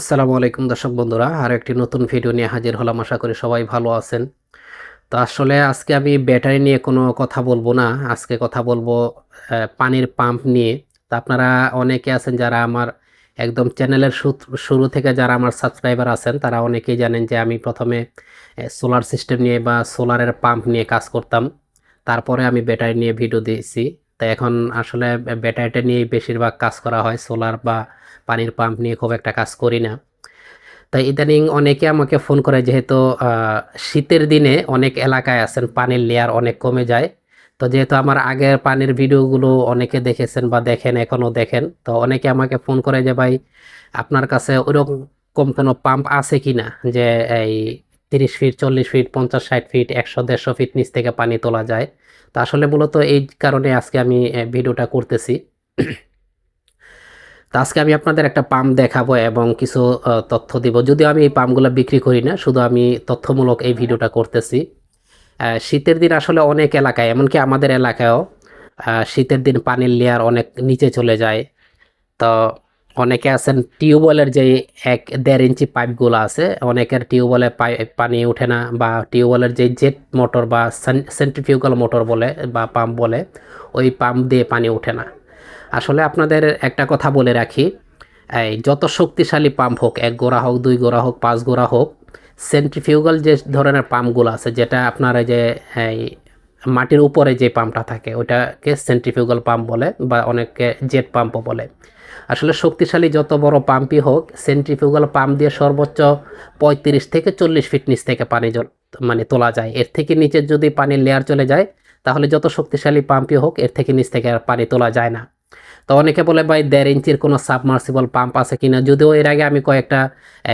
আসসালামু আলাইকুম দর্শক বন্ধুরা, আর একটি নতুন ভিডিও নিয়ে হাজির হলাম। আশা করি সবাই ভালো আছেন। তো আসলে আজকে আমি ব্যাটারি নিয়ে কোনো কথা বলব না। আজকে কথা বলব পানির পাম্প নিয়ে। তো আপনারা অনেকে আছেন যারা আমার একদম চ্যানেলের শুরু থেকে যারা আমার সাবস্ক্রাইবার আছেন, তারা অনেকেই জানেন যে আমি প্রথমে সোলার সিস্টেম নিয়ে বা সোলারের পাম্প নিয়ে কাজ করতাম। তারপরে আমি ব্যাটারি নিয়ে ভিডিও দিয়েছি। তো এখন আসলে ব্যাটারিটা নিয়েই বেশিরভাগ কাজ করা হয়। সোলার বা পানির পাম্প নিয়ে খুব একটা কাজ করি না। তাই ইদানিং অনেকে আমাকে ফোন করে যেহেতু শীতের দিনে অনেক এলাকায় আছেন, পানির লেয়ার অনেক কমে যায়। তো যেহেতু আমার আগের পানির ভিডিওগুলো অনেকে দেখেছেন বা দেখেন এখনও দেখেন, তো অনেকে আমাকে ফোন করে যে, ভাই, আপনার কাছে ওরকম কোনো পাম্প আছে কি না যে, এই তিরিশ ফিট চল্লিশ ফিট পঞ্চাশ ষাট ফিট একশো, দেড়শো ফিট নিচ থেকে পানি তোলা যায়। তো আসলে মূলত এই কারণে আজকে আমি ভিডিওটা করতেছি। তো আজকে আমি আপনাদের একটা পাম্প দেখাবো এবং কিছু তথ্য দিব। যদিও আমি এই পাম্পগুলো বিক্রি করি না, শুধু আমি তথ্যমূলক এই ভিডিওটা করতেছি। শীতের দিন আসলে অনেক এলাকায়, এমনকি আমাদের এলাকায়ও শীতের দিন পানির লেয়ার অনেক নিচে চলে যায়। তো অনেকে আছেন টিউবওয়েলের যে এক দেড় ইঞ্চি পাইপগুলো আছে, অনেকের টিউবওয়েলে পানি ওঠে না বা টিউবওয়েলের যে জেট মোটর বা সেন্ট্রিফিউগাল মোটর বলে বা পাম্প বলে, ওই পাম্প দিয়ে পানি ওঠে না। আসলে আপনাদের একটা কথা বলে রাখি, এই যত শক্তিশালী পাম্প হোক, এক গোড়া হোক, দুই গোড়া হোক, পাঁচ গোড়া হোক, সেন্ট্রিফিউগাল যে ধরনের পাম্পগুলো আছে, যেটা আপনার যে মাটির উপরে যে পাম্পটা থাকে ওটাকে সেন্ট্রিফিউগাল পাম্প বলে বা অনেকে জেট পাম্পও বলে। আসলে শক্তিশালী যত বড় পাম্পই হোক সেন্ট্রিফিউগাল পাম্প দিয়ে সর্বোচ্চ পঁয়ত্রিশ থেকে চল্লিশ ফিট নিচ থেকে পানি মানে তোলা যায়। এর থেকে নিচের যদি পানির লেয়ার চলে যায়, তাহলে যত শক্তিশালী পাম্পই হোক, এর থেকে নিচ থেকে আর পানি তোলা যায় না। তো অনেকে বলে, ভাই, দেড় ইঞ্চির কোনো সাবমার্সিবল পাম্প আছে কিনা যদিও এর আগে আমি কয়েকটা,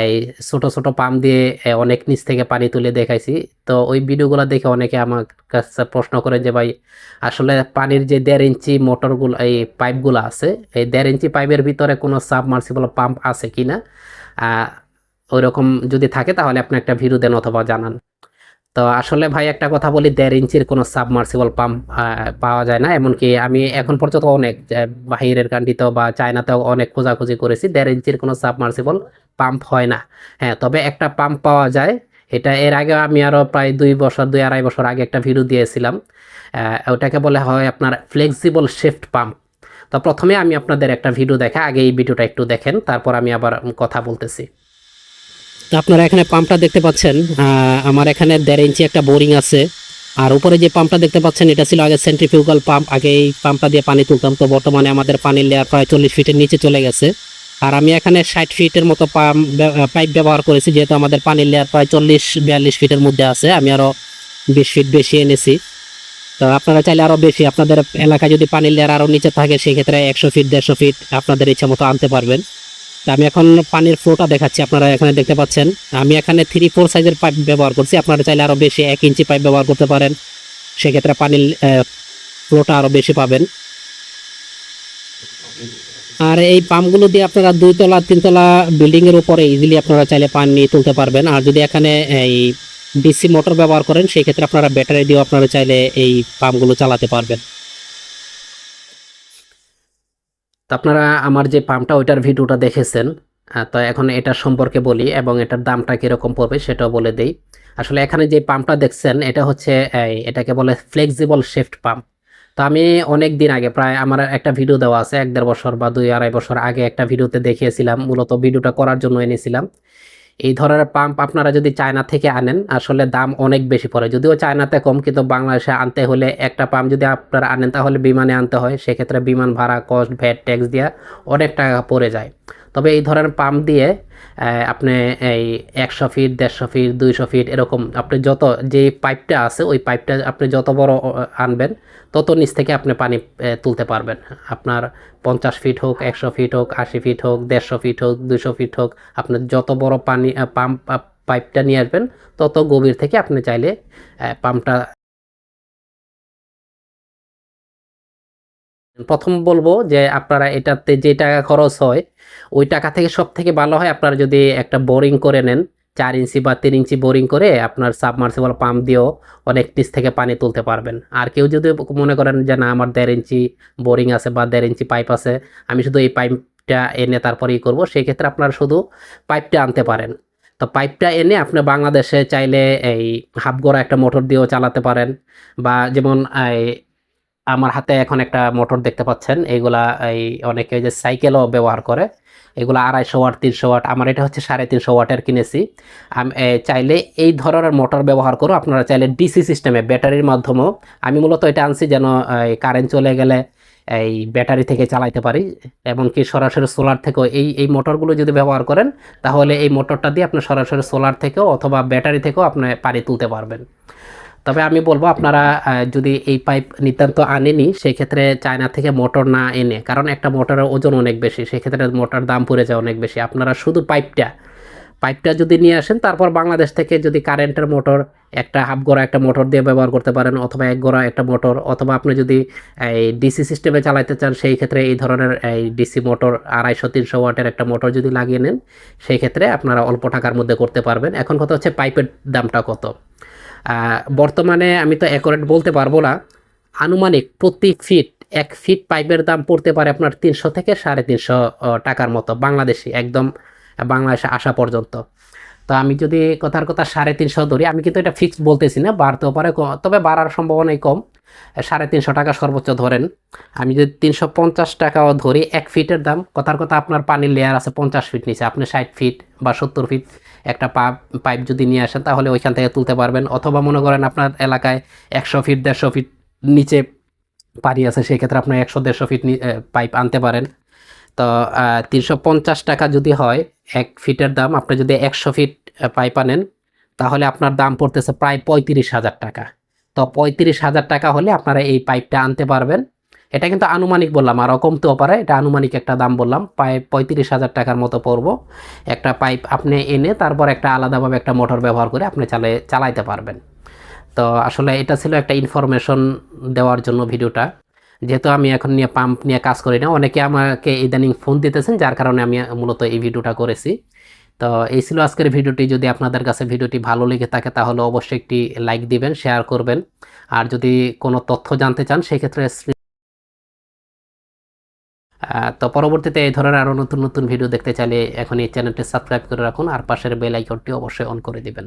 এই ছোট ছোট পাম্প দিয়ে অনেক নিচ থেকে পানি তুলে দেখাইছি। তো ওই ভিডিওগুলো দেখে অনেকে আমার কাছে প্রশ্ন করে যে, ভাই, আসলে পানির যে দেড় ইঞ্চি মোটরগুলো, এই পাইপগুলো আছে, এই দেড় ইঞ্চি পাইপের ভিতরে কোনো সাবমার্সিবল পাম্প আছে কিনা ওইরকম যদি থাকে তাহলে আপনি একটা ভিডিও দেন অথবা জানান। তো আসলে ভাই একটা কথা বলি, দেড় ইঞ্চির কোনো সাবমার্সিবল পাম্প পাওয়া যায় না। এমনকি আমি এখন পর্যন্ত অনেক বাহিরের কান্ট্রিতেও বা চায়নাতেও অনেক খোঁজাখুঁজি করেছি, দেড় ইঞ্চির কোনো সাবমার্সিবল পাম্প হয় না। হ্যাঁ তবে একটা পাম্প পাওয়া যায়। এটা এর আগে আমি আরও প্রায় দুই বছর, দুই আড়াই বছর আগে একটা ভিডিও দিয়েছিলাম। ওটাকে বলে হয় আপনার ফ্লেক্সিবল শিফট পাম্প তো প্রথমে আমি আপনাদের একটা ভিডিও দেখা, আগে এই ভিডিওটা একটু দেখেন, তারপর আমি আবার কথা বলতেছি। আপনারা এখানে পাম্পটা দেখতে পাচ্ছেন আমার এখানে দেড় ইঞ্চি একটা বোরিং আছে। আর উপরে যে পাম্পটা দেখতে পাচ্ছেন, এটা ছিল আগে সেন্ট্রিফিউগাল পাম্প, আগে এই পাম্পটা দিয়ে পানি তুলতাম, তো বর্তমানে আমাদের পানির লেয়ার প্রায় চল্লিশ ফিটের নিচে চলে গেছে। আর আমি এখানে ষাট ফিটের মতো পাম্প পাইপ ব্যবহার করেছি, যেহেতু আমাদের পানির লেয়ার প্রায় চল্লিশ, বিয়াল্লিশ ফিটের মধ্যে আছে, আমি আরও বিশ ফিট বেশি এনেছি। তো আপনারা চাইলে আরও বেশি, আপনাদের এলাকায় যদি পানির লেয়ার আরও নিচে থাকে, সেক্ষেত্রে একশো ফিট দেড়শো ফিট আপনাদের ইচ্ছা মতো আনতে পারবেন। আমি এখন পানির ফ্লোটা দেখাচ্ছি, আপনারা এখানে দেখতে পাচ্ছেন। আমি এখানে থ্রি ফোর সাইজের পাইপ ব্যবহার করছি, আপনারা চাইলে আরও বেশি এক ইঞ্চি পাইপ ব্যবহার করতে পারেন। সেক্ষেত্রে পানির ফ্লোটা আরও বেশি পাবেন। আর এই পাম্পগুলো দিয়ে আপনারা দুইতলা তিনতলা বিল্ডিং এর উপরে ইজিলি আপনারা চাইলে পানি তুলতে পারবেন। আর যদি এখানে এই ডিসি মোটর ব্যবহার করেন সেই ক্ষেত্রে আপনারা ব্যাটারি দিয়েও আপনারা চাইলে এই পাম্পগুলো চালাতে পারবেন। তো আপনারা আমার যে পাম্পটা, ওইটার ভিডিওটা দেখেছেন। তো এখন এটা সম্পর্কে বলি এবং এটার দামটা কীরকম পড়বে সেটাও বলে দেই। আসলে এখানে যে পাম্পটা দেখছেন, এটা হচ্ছে এটাকে বলে ফ্লেক্সিবল শিফট পাম্প তো আমি অনেক দিন আগে, প্রায় আমার একটা ভিডিও দেওয়া আছে, এক দেড় বছর বা দুই আড়াই বছর আগে একটা ভিডিওতে দেখিয়েছিলাম। মূলত ভিডিওটা করার জন্য এনেছিলাম। এই ধরনের পাম্প আপনারা যদি চায়না থেকে আনেন, আসলে দাম অনেক বেশি পড়ে। যদিও চায়নাতে কম, কিন্তু বাংলাদেশে আনতে হলে একটা পাম্প যদি আপনারা আনেন, তাহলে বিমানে আনতে হয়। সেক্ষেত্রে বিমান ভাড়া কস্ট ভ্যাট ট্যাক্স দিয়ে অনেক টাকা পড়ে যায়। তবে এই ধরনের পাম্প দিয়ে আপনি এই একশো ফিট দেড়শো ফিট দুইশো ফিট এরকম আপনি যত যে পাইপটা আছে, ওই পাইপটা আপনি যত বড় আনবেন, তত নিচ থেকে আপনি পানি তুলতে পারবেন। আপনার পঞ্চাশ ফিট হোক, একশো ফিট হোক, আশি ফিট হোক, দেড়শো ফিট হোক দুশো ফিট হোক আপনার যত বড় পানি পাম্প পাইপটা নিয়ে আসবেন, তত গভীর থেকে আপনি চাইলে পাম্পটা প্রথম বলব যে আপনারা এটাতে যে টাকা খরচ হয়, ওই টাকা থেকে সব থেকে ভালো হয় আপনারা যদি একটা বোরিং করে নেন, চার ইঞ্চি বা তিন ইঞ্চি বোরিং করে আপনার সাবমার্সিবল পাম্প দিয়েও অনেক নিচ থেকে পানি তুলতে পারবেন। আর কেউ যদি মনে করেন যে, না, আমার দেড় ইঞ্চি বোরিং আছে বা দেড় ইঞ্চি পাইপ আছে, আমি শুধু এই পাইপটা এনে তারপরে ই করব সেই ক্ষেত্রে আপনারা শুধু পাইপটা আনতে পারেন। তো পাইপটা এনে আপনি বাংলাদেশে চাইলে এই হাফ গড়া একটা মোটর দিয়েও চালাতে পারেন বা যেমন আমার হাতে এখন একটা মোটর দেখতে পাচ্ছেন। এগুলা এই অনেকে যে সাইকেলও ব্যবহার করে, এগুলো আড়াইশো ওয়াট, তিনশো ওয়াট, আমার এটা হচ্ছে সাড়ে তিনশো ওয়াটের কিনেছি। আমি চাইলে এই ধরনের মোটর ব্যবহার করো। আপনারা চাইলে ডিসি সিস্টেমে ব্যাটারির মাধ্যমেও, আমি মূলত এটা আনছি যেন কারেন্ট চলে গেলে এই ব্যাটারি থেকে চালাইতে পারি। এমনকি সরাসরি সোলার থেকেও এই এই মোটরগুলো যদি ব্যবহার করেন, তাহলে এই মোটরটা দিয়ে আপনি সরাসরি সোলার থেকেও অথবা ব্যাটারি থেকেও আপনি পানি তুলতে পারবেন। তবে আমি বলব আপনারা যদি এই পাইপ নিতান্ত আনেনি সেই ক্ষেত্রে চায়না থেকে মোটর না এনে, কারণ একটা মোটরের ওজন অনেক বেশি, সেক্ষেত্রে মোটর দাম পড়ে যায় অনেক বেশি। আপনারা শুধু পাইপটা পাইপটা যদি নিয়ে আসেন, তারপর বাংলাদেশ থেকে যদি কারেন্টের মোটর, একটা হাফ গোড়া একটা মোটর দিয়ে ব্যবহার করতে পারেন, অথবা এক গোড়া একটা মোটর, অথবা আপনি যদি, এই ডিসি সিস্টেমে চালাতে চান, সেই ক্ষেত্রে এই ধরনের, এই ডিসি মোটর আড়াইশো, তিনশো ওয়াটের একটা মোটর যদি লাগিয়ে নেন, সেই ক্ষেত্রে আপনারা অল্প টাকার মধ্যে করতে পারবেন। এখন কথা হচ্ছে পাইপের দামটা কত। বর্তমানে আমি তো অ্যাকোরেট বলতে পারব না। আনুমানিক প্রতি ফিট এক ফিট পাইপের দাম পড়তে পারে আপনার তিনশো থেকে সাড়ে তিনশো টাকার মতো বাংলাদেশি, একদম বাংলাদেশে আসা পর্যন্ত। তো আমি যদি কথার কথা সাড়ে তিনশো ধরি, আমি কিন্তু এটা ফিক্সড বলতেছি না, বাড়তেও পারে তবে বাড়ার সম্ভাবনাই কম। সাড়ে তিনশো টাকা সর্বোচ্চ ধরেন। আমি যদি তিনশো পঞ্চাশ টাকাও ধরি, এক ফিটের দাম, কথার কথা আপনার পানির লেয়ার আছে পঞ্চাশ ফিট নিচে, আপনি ষাট ফিট বা সত্তর ফিট একটা পাইপ পাইপ যদি নিয়ে আসেন, তাহলে ওইখান থেকে তুলতে পারবেন। অথবা মনে করেন আপনার এলাকায় একশো ফিট, দেড়শো ফিট নিচে পানি আছে, সেই ক্ষেত্রে আপনার একশো, দেড়শো ফিট পাইপ আনতে পারেন। তো তিনশো পঞ্চাশ টাকা যদি হয়, এক ফিটের দাম, আপনি যদি একশো ফিট পাইপ আনেন, তাহলে আপনার দাম পড়তেছে প্রায় পঁয়ত্রিশ হাজার টাকা। তো পঁয়ত্রিশ হাজার টাকা হলে আপনারা এই পাইপটা আনতে পারবেন। এটা কিন্তু আনুমানিক বললাম আরও কমতেও পারে, এটা আনুমানিক একটা দাম বললাম প্রায় পঁয়ত্রিশ হাজার টাকার মতো পড়ব। একটা পাইপ আপনি এনে তারপর একটা আলাদাভাবে একটা মোটর ব্যবহার করে আপনি চালে, চালাইতে পারবেন। তো আসলে এটা ছিল একটা ইনফরমেশন দেওয়ার জন্য ভিডিওটা। যেহেতু আমি এখন নিয়ে পাম্প নিয়ে কাজ করি না, অনেকে আমাকে ইদানিং ফোন দিতেছেন, যার কারণে আমি মূলত এই ভিডিওটা করেছি। তো এই ছিল আজকের ভিডিওটি। যদি আপনাদের কাছে ভিডিওটি ভালো লেগে থাকে, তাহলে অবশ্যই একটি লাইক দিবেন শেয়ার করবেন। আর যদি কোনো তথ্য জানতে চান, সেক্ষেত্রে তো পরবর্তীতে এই ধরনের আরও নতুন নতুন ভিডিও দেখতে চাইলে এখন এই চ্যানেলটি সাবস্ক্রাইব করে রাখুন, আর পাশের বেল আইকনটি অবশ্যই অন করে দিবেন।